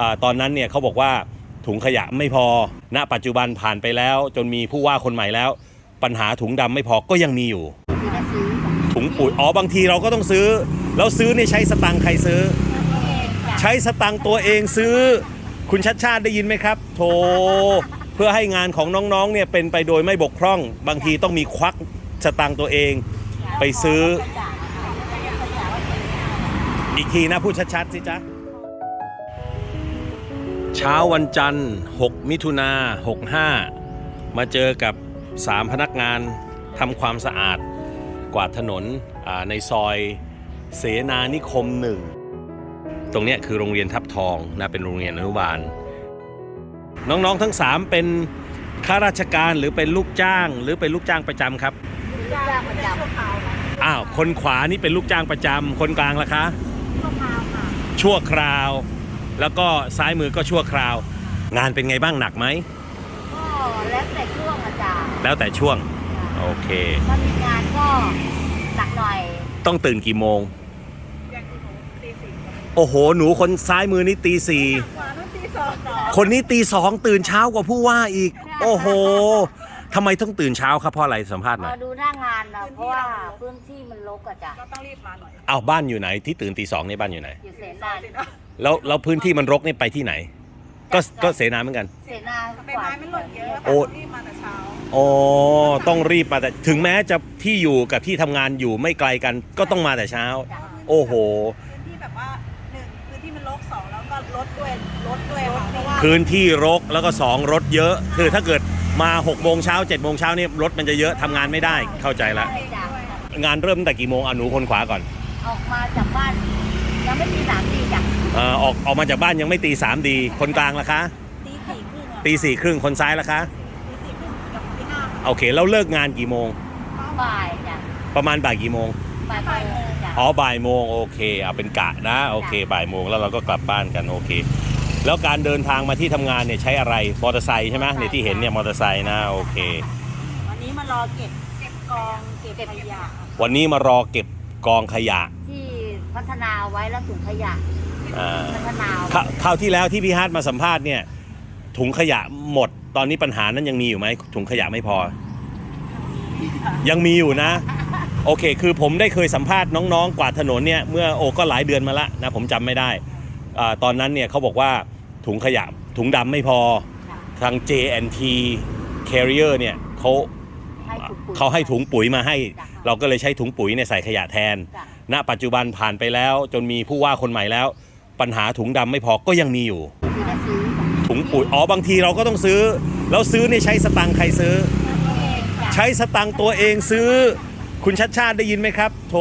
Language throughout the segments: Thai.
อตอนนั้นเนี่ยเขาบอกว่าถุงขยะไม่พอ ณ ปัจจุบันผ่านไปแล้ว จนมีผู้ว่าคนใหม่แล้ว ปัญหาถุงดำไม่พอก็ยังมีอยู่ ถุงปุ๋ยอ๋อบางทีเราก็ต้องซื้อ แล้วซื้อเนี่ยใช้สตังค์ใครซื้อ ใช้สตังค์ตัวเองซื้อ คุณชัดชาติได้ยินไหมครับ โทรเพื่อให้งานของน้องๆเนี่ยเป็นไปโดยไม่บกพร่อง บางทีต้องมีควักสตังค์ตัวเอง ไปซื้อ อีกทีนะพูดชัดๆสิจ๊ะ เช้าวันจันทร์ 6 มิถุนา65 มาเจอกับ 3 พนักงานทำความสะอาด กวาดถนนในซอยเสนานิคมหนึ่ง ตรงนี้คือโรงเรียนทับทองนะเป็นโรงเรียนอนุบาล น้องๆทั้ง 3 เป็นข้าราชการหรือเป็นลูกจ้าง หรือเป็นลูกจ้างประจำครับ ลูกจ้างประจำอ้าว คนขวานี่เป็นลูกจ้างประจำคนกลางล่ะคะ ชั่วคราวค่ะ ชั่วคราว แล้วก็ซ้ายมือก็ชั่วคราว งานเป็นไงบ้างหนักไหมก็แล้วแต่ช่วงอาจารย์แล้วแต่ช่วงโอเค ถ้ามีงานก็หนักหน่อยต้องตื่นกี่โมง โอ้โห หนูคนซ้ายมือนี่ตีสี่คนนี้ตีสองตื่นเช้ากว่าผู้ว่าอีก โอ้โหทำไมต้องตื่นเช้าครับเพราะอะไรสัมภาษณ์หน่มาอยดูหน้างานนะเพราะว่าพื้นที่มันรกอะจ้ะก็ต้องรีบมาหน่อยอ้าวบ้านอยู่ไหนที่ตื่นตีสองนี่บ้านอยู่ไหนอยู่เสนาสินะ แล้วแล้วพื้นที่มันรกนี่ไปที่ไหน ก็ก็เสนาเหมือนกัน เสนาใบไม้มันหล่นเยอะโอ้รีบมาแต่เช้าอ๋อต้องรีบมาแต่ถึงแม้จะที่อยู่กับที่ทำงานอยู่ไม่ไกลกัน ก็ต้องมาแต่เช้าโอ้โห พื้นที่แบบว่าหนึ่งพื้นที่มันรกสองแล้วก็รถด้วยรถด้วยค่ะเพราะว่าพื้นที่รกแล้วก็สองรถเยอะ คือถ้าเกิดมา6โมงเช้า7โมงเช้านี่รถมันจะเยอะทำงานไม่ได้เข้าใจละใช่จ้ะงานเริ่มตั้งแต่กี่โมงเอาหนูคนขวาก่อน ออกมาจากบ้านยังไม่มีสามตีจ้ะ เอ่อออกออกมาจากบ้านยังไม่ตีสามดี คนกลางล่ะคะ ตีสี่ครึ่งอะตีสี่ครึ่งคนซ้ายล่ะคะ ตีสี่ครึ่งกับตีห้าโอเคแล้วเลิกงานกี่โมง บ่ายจ้ะประมาณบ่ายกี่โมง บ่ายโมงจ้ะอ๋อบ่ายโมงโอเคเอาเป็นกะนะโอเคบ่ายโมงแล้วเราก็กลับบ้านกันโอเค แล้วการเดินทางมาที่ทำงานเนี่ยใช้อะไรมอเตอร์ไซค์ใช่ไหมเนี่ยที่เห็นเนี่ยมอเตอร์ไซค์นะโอเค วันนี้มารอเก็บเก็บกองเก็บขยะวันนี้มารอเก็บกองขยะที่พัฒนาเอาไว้แล้วถุงขยะ อ่าพัฒนาเอาคราวคราวที่แล้วที่พี่ฮาร์ดมาสัมภาษณ์เนี่ย ถุงขยะหมด ตอนนี้ปัญหานั้นยังมีอยู่ไหมถุงขยะไม่พอ ยังมีอยู่นะ โอเค คือผมได้เคยสัมภาษณ์น้องๆ กวาดถนนเนี่ยเมื่อโอ้ก็หลายเดือนมาละนะผมจำไม่ได้อาตอนนั้นเนี่ยเขาบอกว่าถุงขยะ ถุงดำไม่พอค่ะทาง JNT Carrier เนี่ยเขาให้ถุงปุ๋ยเขาให้ถุงปุ๋ยมาให้จ้ะเราก็เลยใช้ถุงปุ๋ยเนี่ยใส่ขยะแทนจ้ะณปัจจุบันผ่านไปแล้ว จนมีผู้ว่าคนใหม่แล้ว ปัญหาถุงดำไม่พอก็ยังมีอยู่คือจะซื้อถุงปุ๋ยอ๋อบางทีเราก็ต้องซื้อ แล้วซื้อเนี่ยใช้สตังค์ใครซื้อเองจ้ะใช้สตังค์ตัวเองซื้อ คุณชัดชาติได้ยินไหมครับ โทร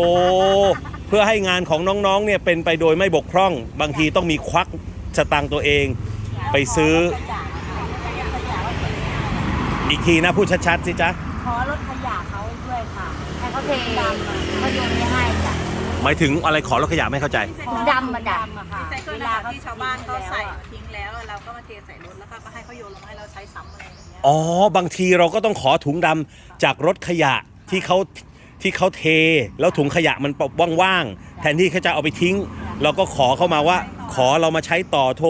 เพื่อให้งานของน้องๆเนี่ยเป็นไปโดยไม่บกพร่อง บางทีต้องมีควักสตังค์ตัวเองไปซื้อ อีกทีนะพูดชัดๆสิจ๊ะขอรถขยะเขาด้วยค่ะให้เขาเทดำเขาโยนไม่ให้จ้ะ หมายถึงอะไรขอรถขยะไม่เข้าใจ ถุงดำมาจ้ะใส่เครื่องนะคะที่ชาวบ้านเขาใส่ทิ้งแล้วเราก็มาเทใส่รถแล้วก็ให้เขาโยนลงมาให้เราใช้ซ้ำอะไรอย่างเงี้ยอ๋อ บางทีเราก็ต้องขอถุงดำจากรถขยะที่เขาที่เขาเท แล้วถุงขยะมันว่างๆแทนที่เขาจะเอาไปทิ้ง เราก็ขอเข้ามาว่า ขอเรามาใช้ต่อโท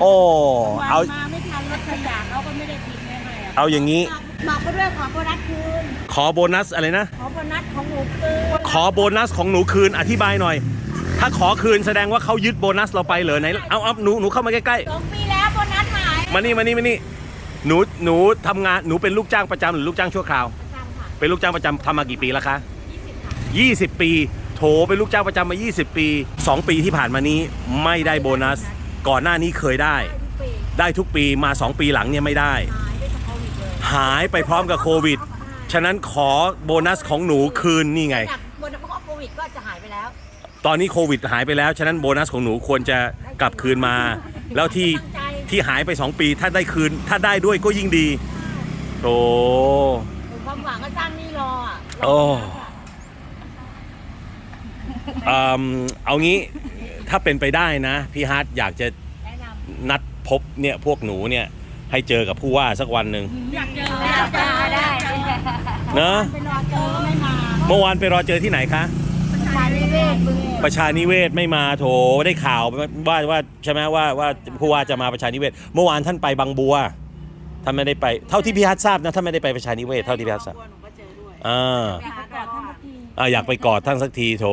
โอ้เอามาไม่ทันรถขยะเขาก็ไม่ได้ทิ้งไว้ให้อะเอาอย่างนี้บ อกเขาด้วยขอโบนัสคืน ขอโบนัสอะไรนะ ขอโบนัสของหนูคืน ขอโบนัสของหนูคืนอธิบายหน่อย ถ้าขอคืนแสดงว่าเขายึดโบนัสเราไปเหรอไหนเอาเอาหนูหนูเข้ามาใกล้สองปีแล้วโบนัสหายๆมานี่มานี่มานี่หนูหนูทำงานหนูเป็นลูกจ้างประจำหรือลูกจ้างชั่วคราว ประจำค่ะเป็นลูกจ้างประจำทำมากี่ปีแล้วคะ ยี่สิบค่ะ 20 ปี โถเป็นลูกจ้างประจำมา 20 ปี 2 ปีที่ผ่านมานี้ไม่ได้โบนัส ก่อนหน้านี้เคยได้ ได้ทุกปีได้ทุกปีมา 2 ปีหลังเนี่ยไม่ได้หา หายไปพร้อมกับโควิด ฉะนั้นขอโบนัสของหนูคืนนี่ไง จากโบนัสเพราะโควิดก็จะหายไปแล้วตอนนี้โควิดหายไปแล้ว ฉะนั้นโบนัสของหนูควรจะกลับคืนมา แล้วที่ตั้งใจที่หายไป 2 ปีถ้าได้คืน ถ้าได้ด้วยก็ยิ่งดีโถ ความหวังก็สร้างหนี่รออะโอ้ อืมเอางี้ถ้าเป็นไปได้นะ พี่ฮาร์ดอยากจะแนะนนัดพบเนี่ยพวกหนูเนี่ย ให้เจอกับผู้ว่าสักวันหนึ่งำอยากเจออยากเจอได้เนอะไปรอเจอก็ไม่มาเมื่อวานไปรอเจอที่ไหนคะสชานิเวศบึงประชานิเวศไม่มาโถได้ข่าวว่าว่าใช่ไหมว่าว่าผู้ว่าจะมาประชานิเวศ เมื่อวานท่านไปบางบัวท่านไม่ได้ไป เท่าที่พี่ฮัททราบนะท่านไม่ได้ไปประชานิเวศเท่าที่พี่ฮัททราบหนูก็เจอด้วยอ่าอยากไปกอดท่านสักทีอ่าอยากไปกอดท่านสักทีโถ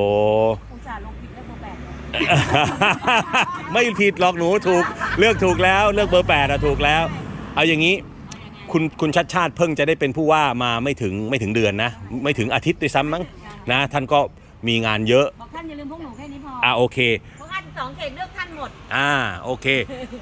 อุตส่าห์ลงผิดแล้วเบอร์แปดเนี่ยไม่ผิดหรอกหนูถูกเลือกถูกแล้วเลือกเบอร์แปดอะถูกแล้ว เอาอย่างนี้คุณคุณชัดชาติเพิ่งจะได้เป็นผู้ว่ามาไม่ถึงไม่ถึงเดือนนะ ไม่ถึงอาทิตย์ด้วยซ้ำมั้งนะท่านก็มีงานเยอะบอกท่านอย่าลืมพวกหนูแค่นี้พออ่าโอเคพวกท่านสองเขตเลือกท่านหมดอ่าโอเค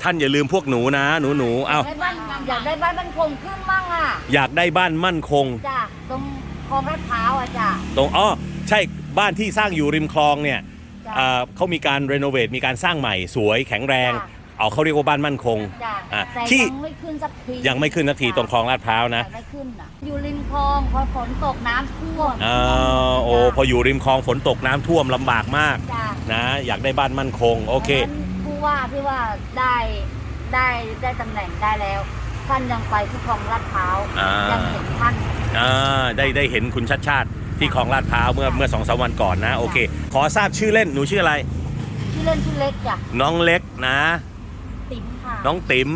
ท่านอย่าลืมพวกหนูนะ หนูหนูเอาได้บ้านอยากได้บ้านมันคงขึ้นมั่งอะอยากได้บ้านมั่นคงจ้ะตรงคลองลาดพร้าวอะจ้ะตรงอ๋อใช่บ้านที่สร้างอยู่ริมคลองเนี่ยจ้ะอ่าเขามีการรีโนเวทมีการสร้างใหม่สวยแข็งแรงจ้ะ เอาเขาเรียกว่าบ้านมั่นคงจ้ะอะแต่ที่ยังไม่ขึ้นสักทียังไม่ขึ้นนาทีตรงคลองลาดพร้าวอนะยากได้ขึ้นอะอยู่ริมคลองพอฝนตกน้ำท่วมอ่าโอ้พออยู่ริมคลองฝนตกน้ำท่วมลำบากมากจ้ะนะ อยากได้บ้านมั่นคง โอเคดังนั้นผู้ว่าที่ว่าได้ได้ได้ตำแหน่งได้แล้ว ท่านยังไปที่คลองลาดพร้าวอ่ายั ยังเห็นท่าน อ่าได้ได้เห็นคุณชัดชาติที่คลองลาดพร้าวเมื่อเมื่อสองสามวันก่อนนะ โอเค ขอทราบชื่อเล่นหนูชื่ออะไร ชื่อเล่นชื่อเล็กจ้ะน้องเล็กนะ ติ๋มค่ะน้องติ๋ม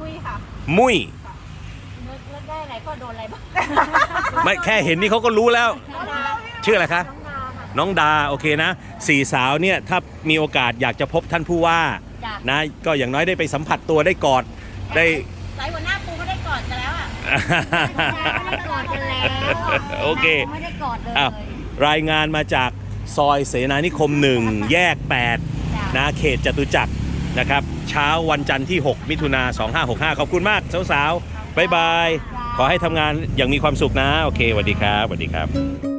มุ้ยค่ะมุ้ยนึกแล้วได้อะไรก็โดนอะไรบ้างไม่แค่เห็นนี่เขาก็รู้แล้วน้องดาชื่ออะไรคะน้องดาค่ะน้องดาโอเคนะสี่สาวเนี่ยถ้ามีโอกาสอยากจะพบท่านผู้ว่าจ้ะนะก็อย่างน้อยได้ไปสัมผัสตัวได้กอดได้สายหัวหน้าปูก็ได้กอดกันแล้วอะไม่ได้กอดกันแล้วโอเคไม่ได้กอดเลยอ้าวรายงานมาจากซอยเสนานิคม1แยก8จ้ะนะเขตจตุจักร นะครับ เช้าวันจันทร์ที่ 6 มิถุนา2565 ขอบคุณมาก สาวๆบายบาย ขอให้ทำงานอย่างมีความสุขนะ โอเคสวัสดีครับสวัสดีครับ